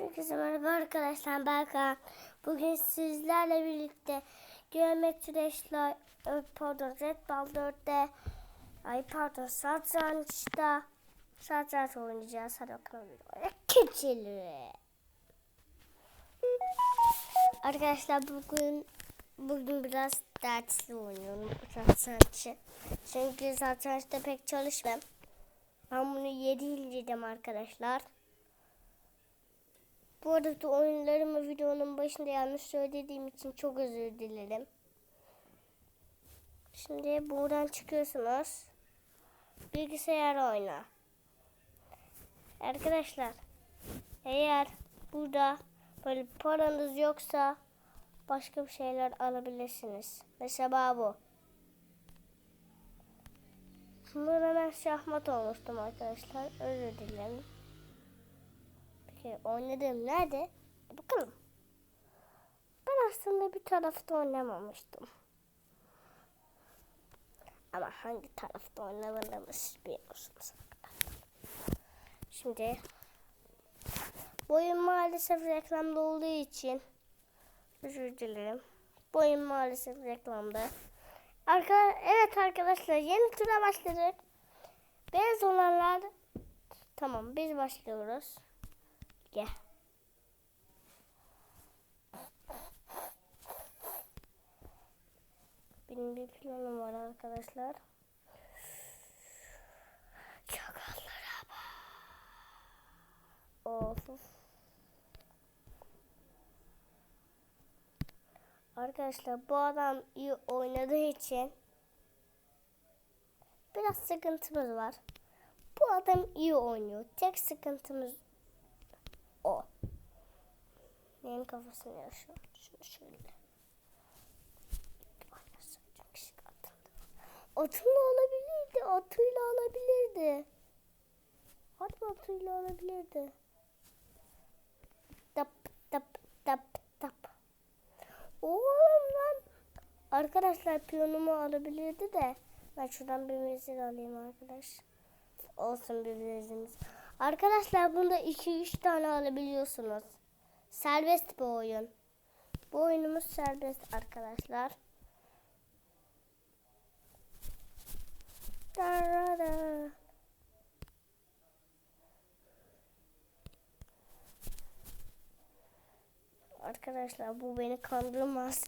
Herkese merhaba arkadaşlar ben Kaan. Bugün sizlerle birlikte geometri işler e, pardon Red Ball 4'te ay pardon satrançta satranç oynayacağız. Hadi bakalım. Keçeli. Arkadaşlar bugün bugün biraz dersli oynuyorum satrançı. Çünkü satrançta pek çalışmam. Ben bunu 7 indirdim arkadaşlar. Bu arada oyunlarımı videonun başında yanlış söylediğim için çok özür dilerim. Şimdi buradan çıkıyorsunuz. Bilgisayar oyna. Arkadaşlar eğer burada böyle paranız yoksa başka bir şeyler alabilirsiniz. Mesela bu. Şimdi ben şahmat olmuştum arkadaşlar. Özür dilerim. Peki oynadığım nerede? Bakalım. Ben aslında bir tarafta oynamamıştım. Ama hangi tarafta oynadığımı siz biliyorsunuz. Şimdi bu oyun maalesef reklamda olduğu için özür dilerim. Bu oyun maalesef reklamda. Arka, evet arkadaşlar yeni tura başladık. Beyaz olanlar tamam biz başlıyoruz. Gel. Benim bir planım var arkadaşlar. Çakallara bak. Of. Arkadaşlar bu adam iyi oynadığı için biraz sıkıntımız var. Bu adam iyi oynuyor. Tek sıkıntımız. Neyin kafasını yaşıyor? Şunu şöyle. Atımla alabilirdi. Atıyla alabilirdi. Hadi atıyla alabilirdi. Tap tap tap tap. Oğlum lan. Arkadaşlar piyonumu alabilirdi de. Ben şuradan bir vezir alayım arkadaş. Olsun bir vezirimiz. Arkadaşlar bunda 2-3 tane alabiliyorsunuz. Serbest bir oyun. Bu oyunumuz serbest arkadaşlar. Da-da-da. Arkadaşlar bu beni kandırmaz.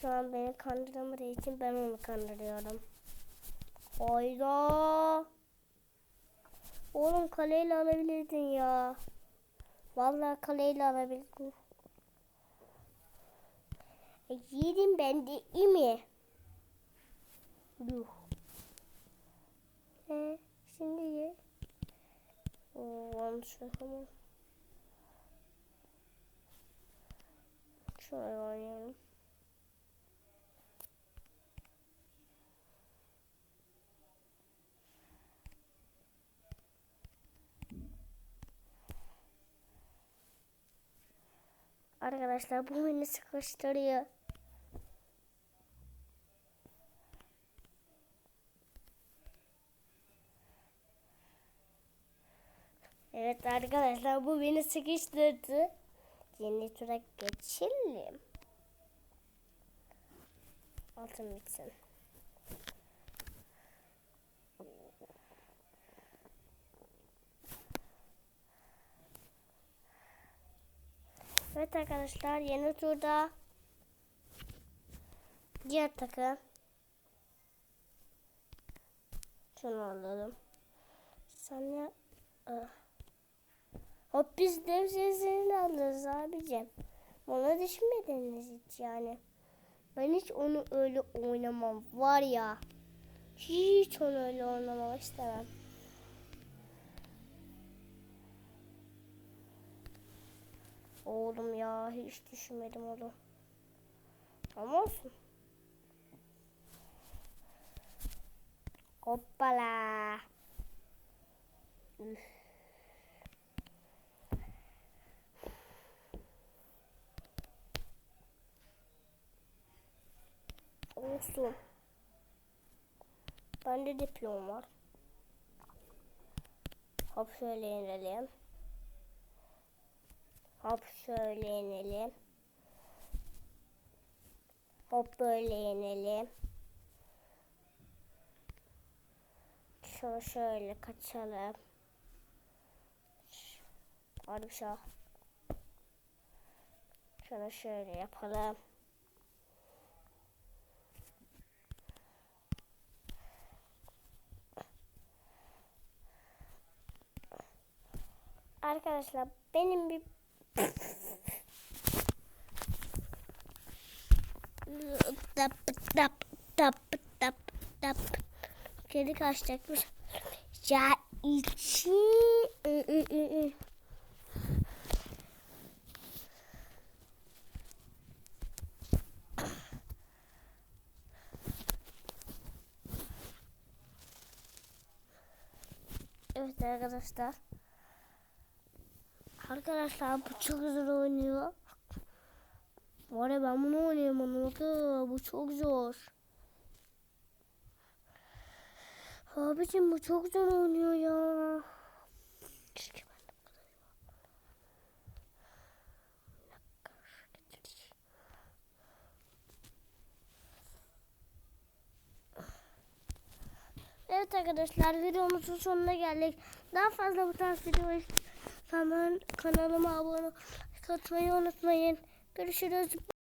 Şu an beni kandıramadığı için ben onu kandırıyorum. Hayda. Oğlum kaleyle alabilirdin ya. Vallahi kaleyle alabilirdin. E, yedim ben de iyi mi? Yuh. E, şimdi ye. Oo, yanlış tamam. Şöyle oynayalım. Arkadaşlar bu beni sıkıştırıyor. Evet arkadaşlar bu beni sıkıştırdı. Yeni tura geçelim. Altın bitsin. Evet arkadaşlar yeni turda diğer takım şunu alalım. Sana ah. hop biz dev alırız abicim. Bana düşünmediniz hiç yani. Ben hiç onu öyle oynamam var ya. Hiç onu öyle oynamak istemem. Oğlum ya hiç düşünmedim onu. Ama olsun. Hoppala. Üf. Olsun. Bende diplom var. Hop şöyle inelim. Hop şöyle inelim. Hop böyle inelim. Şunu şöyle kaçalım. Arışa. Şunu şöyle yapalım. Arkadaşlar benim bir tap tap tap tap tap kedi kaçacakmış ya içi. Evet arkadaşlar. Arkadaşlar bu çok zor oynuyor. Var ya ben bunu oynayamam. Bakın bu çok zor. Abicim bu çok zor oynuyor ya. Evet arkadaşlar videomuzun sonuna geldik. Daha fazla bu tarz video istiyorsanız kanalıma abone olmayı unutmayın. Görüşürüz.